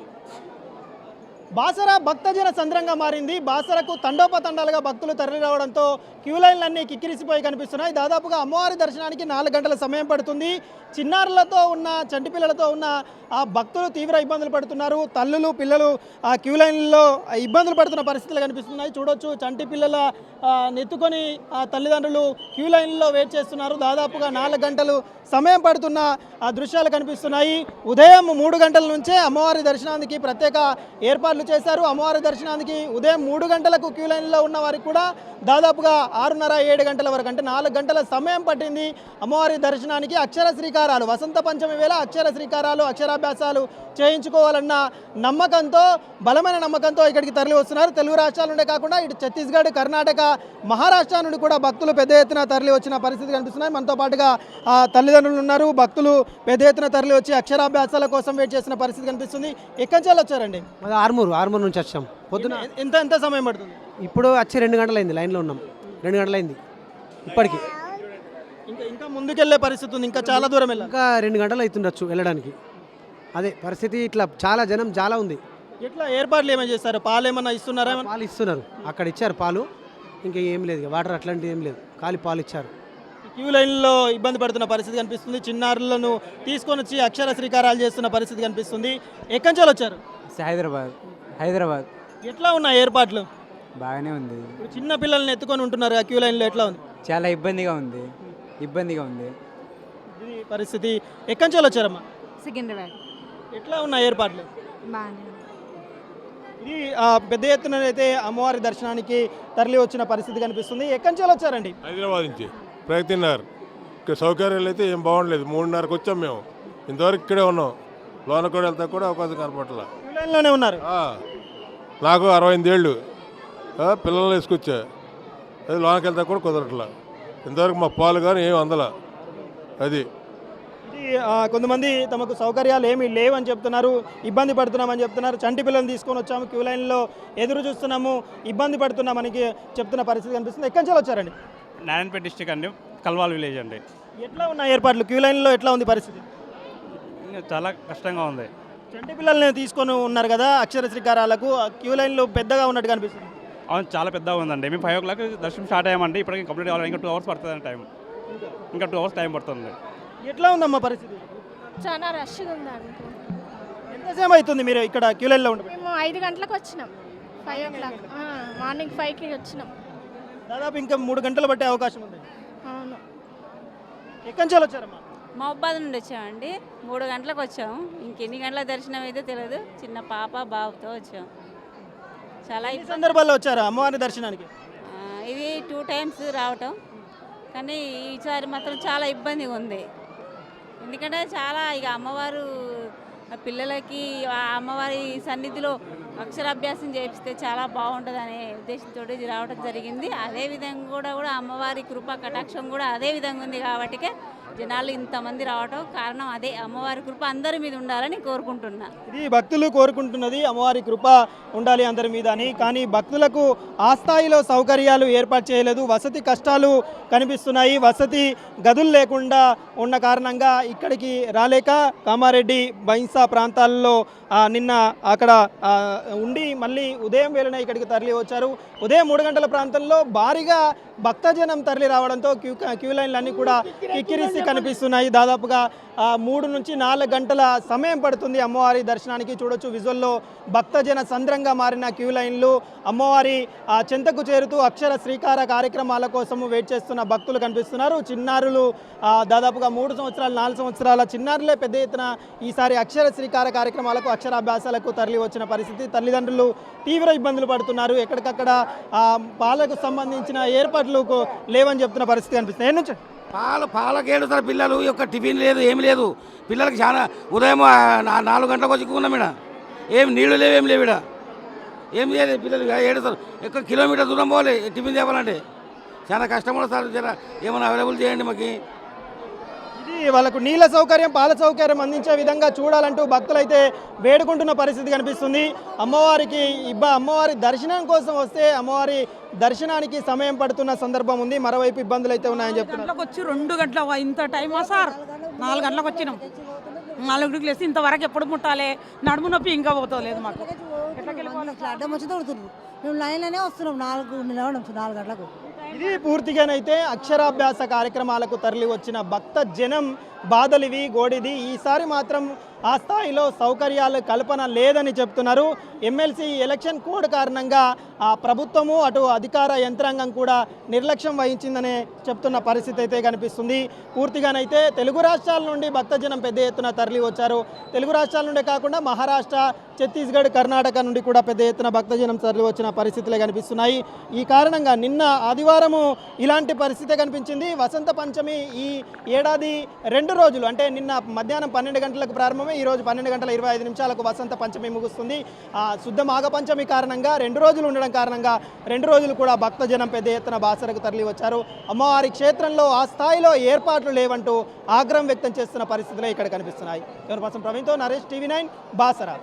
Orleans. Basara భక్తజన సంద్రంగా మారింది. బాసరకు తండోపతండాలుగా భక్తులు తరలి రావడంతో క్యూ లైన్లన్నీ కిక్కిరిసిపోయి కనిపిస్తున్నాయి. దాదాపుగా అమ్మవారి దర్శనానికి నాలుగు గంటల సమయం పడుతుంది. చిన్నారులతో ఉన్న చంటి పిల్లలతో ఉన్న ఆ భక్తులు తీవ్ర ఇబ్బందులు పడుతున్నారు. తల్లులు పిల్లలు ఆ క్యూ లైన్లలో ఇబ్బందులు పడుతున్న పరిస్థితులు కనిపిస్తున్నాయి. చూడొచ్చు చంటి పిల్లల నెత్తుకొని ఆ తల్లిదండ్రులు క్యూ లైన్లో వెయిట్ చేస్తున్నారు. దాదాపుగా నాలుగు గంటలు సమయం పడుతున్న ఆ దృశ్యాలు కనిపిస్తున్నాయి. ఉదయం మూడు గంటల నుంచే అమ్మవారి దర్శనానికి ప్రత్యేక ఏర్పాట్లు చేశారు. అమ్మవారి దర్శనానికి ఉదయం మూడు గంటలకు క్యూ లైన్లో ఉన్న వారికి కూడా దాదాపుగా ఆరున్నర ఏడు గంటల వరకు అంటే నాలుగు గంటల సమయం పట్టింది అమ్మవారి దర్శనానికి అక్షర శ్రీకారాలు. వసంత పంచమి వేళ అక్షర శ్రీకారాలు అక్షరాభ్యాసాలు చేయించుకోవాలన్న నమ్మకంతో బలమైన నమ్మకంతో ఇక్కడికి తరలి వస్తున్నారు. తెలుగు రాష్ట్రాల నుండే కాకుండా ఇటు ఛత్తీస్గఢ్ కర్ణాటక మహారాష్ట్ర నుండి కూడా భక్తులు పెద్ద ఎత్తున తరలి వచ్చిన పరిస్థితి కనిపిస్తున్నాయి. మనతో పాటుగా ఆ, తల్లిదండ్రులు ఉన్నారు. భక్తులు పెద్ద ఎత్తున తరలి వచ్చి అక్షరాభ్యాసాల కోసం వెయిట్ చేసిన పరిస్థితి కనిపిస్తుంది. ఎక్కడి నుంచి వచ్చారండి? మాది ఆర్మూరు ఆర్మూరు నుంచి వచ్చాం. పొద్దున ఎంత ఎంత సమయం పడుతుంది? ఇప్పుడు వచ్చి రెండు గంటలైంది లైన్లో ఉన్నాం. రెండు గంటలైంది. ఇప్పటికి. ఇంకా ఇంకా ముందుకెళ్ళే పరిస్థితి ఉంది. ఇంకా చాలా దూరం వెళ్ళాలి. ఇంకా రెండు గంటలు అవుతుండొచ్చు వెళ్ళడానికి. అదే పరిస్థితి ఇట్లా చాలా జనం చాలా ఉంది. ఎట్లా? ఏర్పాట్లు ఏమైనా చేస్తారు? పాలు ఏమన్నా ఇస్తున్నారా? ఏమన్నా? పాలు ఇస్తున్నారు. అక్కడ ఇచ్చారు పాలు. ఇంకా ఏం లేదు. ఇక వాటర్ అట్లాంటివి ఏం లేదు. ఖాళీ పాలు ఇచ్చారు. క్యూ లైన్లో ఇబ్బంది పడుతున్న పరిస్థితి కనిపిస్తుంది. చిన్నారులను తీసుకొని వచ్చి అక్షర శ్రీకారాలు చేస్తున్న పరిస్థితి కనిపిస్తుంది. ఎక్కడి నుంచి వచ్చారు? హైదరాబాద్. హైదరాబాద్. ఎట్లా ఉన్నాయి ఏర్పాట్లు? బాగానే ఉంది. ఇప్పుడు చిన్న పిల్లల్ని ఎత్తుకొని ఉంటున్నారు ఆ క్యూ లైన్లో ఎట్లా ఉంది? చాలా ఇబ్బందిగా ఉంది. ఇబ్బందిగా ఉంది. ఇది పరిస్థితి. ఎక్కడి నుంచి వచ్చారమ్మా? సికింద్రాబాద్. ఎట్లా ఉన్నాయి ఏర్పాట్లు? బాగానే ఉంది. ఇది ఆ, పెద్ద ఎత్తున అయితే అమ్మవారి దర్శనానికి తరలి వచ్చిన పరిస్థితి కనిపిస్తుంది. ఎక్కడి నుంచి వచ్చారండి? హైదరాబాద్ నుంచి. ప్రగతి నగర్ ఇక్కడ సౌకర్యాలు అయితే ఏం బాగుండలేదు. మూడున్నరకు వచ్చాం మేము. ఇంతవరకు ఇక్కడే ఉన్నాం. లోన కూడా వెళ్తా కూడా అవకాశం కనపట్ల లైన్లోనే ఉన్నారు. నాకు అరవై ఎనిమిది ఏళ్ళు. ఆ, పిల్లల్ని వేసుకొచ్చా అది లోనకి వెళ్తా కూడా కుదరట్లా. ఇంతవరకు మా పాలు కానీ ఏం అందల. అది. కొంతమంది తమకు సౌకర్యాలు ఏమీ లేవని చెప్తున్నారు. ఇబ్బంది పడుతున్నామని చెప్తున్నారు. చంటి పిల్లల్ని తీసుకొని వచ్చాము. క్యూ లైన్లో ఎదురు చూస్తున్నాము. ఇబ్బంది పడుతున్నామని చెప్తున్న పరిస్థితి కనిపిస్తుంది. ఎక్కడి నుంచి వచ్చారండి? నారాయణపేట డిస్టిక్ అండి కల్వాల్ విలేజ్ అండి. ఎట్లా ఉన్నాయి ఏర్పాట్లు? క్యూ లైన్లో ఎట్లా ఉంది పరిస్థితి? ఇంకా చాలా కష్టంగా ఉంది. చంటి పిల్లల్ని తీసుకొని ఉన్నారు కదా అక్షర శ్రీకారాలకు క్యూ లైన్లో పెద్దగా ఉన్నట్టు కనిపిస్తుంది అవును చాలా పెద్దగా ఉందండి. మేము ఫైవ్ ఓ క్లాక్ దర్శనం స్టార్ట్ అయ్యామండి. ఇప్పటికి కంప్లీట్ అవ్వాలి ఇంకా టూ అవర్స్ పడుతుంది టైం ఇంకా టూ అవర్స్ టైం పడుతుంది. ఎట్లా ఉందమ్మా పరిస్థితి? చాలా రష్గా ఉందండి ఎంతసేపు అవుతుంది మీరు ఇక్కడ క్యూ లైన్లో ఉండదు మేము ఐదు గంటలకు వచ్చినాం. ఫైవ్ ఓ క్లాక్ మార్నింగ్ ఫైవ్కి వచ్చినాం. దాదాపు ఇంకా మూడు గంటలు పట్టే అవకాశం ఉంది. అవును. ఎక్కడి నుంచి వచ్చారమ్మా? మహబాద్ నుండి వచ్చామండి. మూడు గంటలకు వచ్చాము. ఇంకెన్ని గంటల దర్శనం అయితే తెలియదు. చిన్న పాప బాబుతో వచ్చాం. చాలా ఈ సందర్భాల్లో వచ్చారా అమ్మవారి దర్శనానికి? ఆ, ఇది టూ టైమ్స్ రావటం. కానీ ఈసారి మాత్రం చాలా ఇబ్బందిగా ఉంది. ఎందుకంటే చాలా ఇక అమ్మవారు ఆ పిల్లలకి ఆ అమ్మవారి సన్నిధిలో అక్షరాభ్యాసం చేపిస్తే చాలా బాగుంటుంది అనే ఉద్దేశంతో ఇది రావడం జరిగింది. అదేవిధంగా కూడా కూడా అమ్మవారి కృప కటాక్షం కూడా అదే విధంగా ఉంది కాబట్టికే జనాలు ఇంతమంది రావటం కారణం అదే. అమ్మవారి కృప అందరి మీద ఉండాలని కోరుకుంటున్నా. ఇది భక్తులు కోరుకుంటున్నది అమ్మవారి కృప ఉండాలి అందరి మీద అని. కానీ భక్తులకు ఆ స్థాయిలో సౌకర్యాలు ఏర్పాటు చేయలేదు. వసతి కష్టాలు కనిపిస్తున్నాయి. వసతి గదులు లేకుండా ఉన్న కారణంగా ఇక్కడికి రాలేక కామారెడ్డి బైన్సా ప్రాంతాల్లో నిన్న అక్కడ ఉండి మళ్ళీ ఉదయం వేళన ఇక్కడికి తరలి వచ్చారు. ఉదయం మూడు గంటల ప్రాంతంలో భారీగా భక్తజనం తరలి రావడంతో క్యూ క్యూ లైన్లన్నీ కూడా కిక్కిరిసి కనిపిస్తున్నాయి. దాదాపుగా మూడు నుంచి నాలుగు గంటల సమయం పడుతుంది అమ్మవారి దర్శనానికి. చూడొచ్చు విజువల్లో భక్తజన సంద్రంగా మారిన క్యూ లైన్లు. అమ్మవారి చెంతకు చేరుతూ అక్షర శ్రీకార కార్యక్రమాల కోసము వెయిట్ చేస్తున్న భక్తులు కనిపిస్తున్నారు. చిన్నారులు దాదాపుగా మూడు సంవత్సరాలు నాలుగు సంవత్సరాల చిన్నారులే పెద్ద ఎత్తున ఈసారి అక్షర శ్రీకార కార్యక్రమాలకు అక్షరాభ్యాసాలకు తరలి వచ్చిన పరిస్థితి తల్లిదండ్రులు తీవ్ర ఇబ్బందులు పడుతున్నారు. ఎక్కడికక్కడ పాలకు సంబంధించిన ఏర్పాట్లు లేవని చెప్తున్న పరిస్థితి కనిపిస్తుంది. ఏం నుంచి? పాలు పాలకేడు సార్ పిల్లలు ఈ యొక్క టిఫిన్ లేదు ఏమి లేదు. పిల్లలకి చాలా ఉదయం నాలుగు గంటలకు వచ్చి కూకున్నాం ఈడ. ఏం నీళ్ళు లేవు ఏం లేవు ఈడ. ఏం చేయలేదు పిల్లలు ఏడు ఏడుస్తారు ఎక్కువ కిలోమీటర్ దూరం పోలే టిఫిన్ తేవాలంటే. చాలా కష్టం కూడా సార్ జర ఏమైనా అవైలబుల్ చేయండి మాకు. వాళ్ళకు నీళ్ళ సౌకర్యం పాల సౌకర్యం అందించే విధంగా చూడాలంటూ భక్తులైతే వేడుకుంటున్న పరిస్థితి కనిపిస్తుంది. అమ్మవారికి ఇబ్బ అమ్మవారి దర్శనం కోసం వస్తే అమ్మవారి దర్శనానికి సమయం పడుతున్న సందర్భం ఉంది. మరోవైపు ఇబ్బందులు అయితే ఉన్నాయని చెప్తున్నారు. వచ్చి రెండు గంటల ఇంత టైమా సార్? నాలుగు గంటలకు వచ్చినాం. నాలుగుకి లేసి ఇంతవరకు ఎప్పుడు ముట్టాలి? నడుము నొప్పి ఇంకా పోతలేదు మాకు. అడ్డం వచ్చి మేము లైన్లోనే వస్తున్నాం. నాలుగు నిలవడం నాలుగు గంటలకు. ఇది పూర్తిగానైతే అక్షరాభ్యాస కార్యక్రమాలకు తరలి వచ్చిన భక్త జనం బాధలివి గోడిది. ఈసారి మాత్రం ఆ స్థాయిలో సౌకర్యాలు కల్పన లేదని చెప్తున్నారు. ఎమ్మెల్సీ ఎలక్షన్ కోడ్ కారణంగా ఆ ప్రభుత్వము అటు అధికార యంత్రాంగం కూడా నిర్లక్ష్యం వహించిందనే చెప్తున్న పరిస్థితి అయితే కనిపిస్తుంది. పూర్తిగానైతే తెలుగు రాష్ట్రాల నుండి భక్తజనం పెద్ద ఎత్తున తరలి వచ్చారు. తెలుగు రాష్ట్రాల నుండే కాకుండా మహారాష్ట్ర ఛత్తీస్గఢ్ కర్ణాటక నుండి కూడా పెద్ద ఎత్తున భక్తజనం తరలి వచ్చిన పరిస్థితులే కనిపిస్తున్నాయి. ఈ కారణంగా నిన్న ఆదివారము ఇలాంటి పరిస్థితే కనిపించింది. వసంత పంచమి ఈ ఏడాది రెండు రోజులు అంటే నిన్న మధ్యాహ్నం పన్నెండు గంటలకు ప్రారంభమై ఈ రోజు పన్నెండు గంటల ఇరవై ఐదు నిమిషాలకు వసంత పంచమి ముగుస్తుంది. ఆ శుద్ధ మాఘ పంచమి కారణంగా రెండు రోజులు ఉండడం కారణంగా రెండు రోజులు కూడా భక్తజనం పెద్ద ఎత్తున బాసరకు తరలి వచ్చారు. అమ్మవారి క్షేత్రంలో ఆ స్థాయిలో ఏర్పాట్లు లేవంటూ ఆగ్రహం వ్యక్తం చేస్తున్న పరిస్థితులే ఇక్కడ కనిపిస్తున్నాయి. ఎవరి కోసం ప్రవీణ్తో నరేష్ టీవీ నైన్ బాసరా.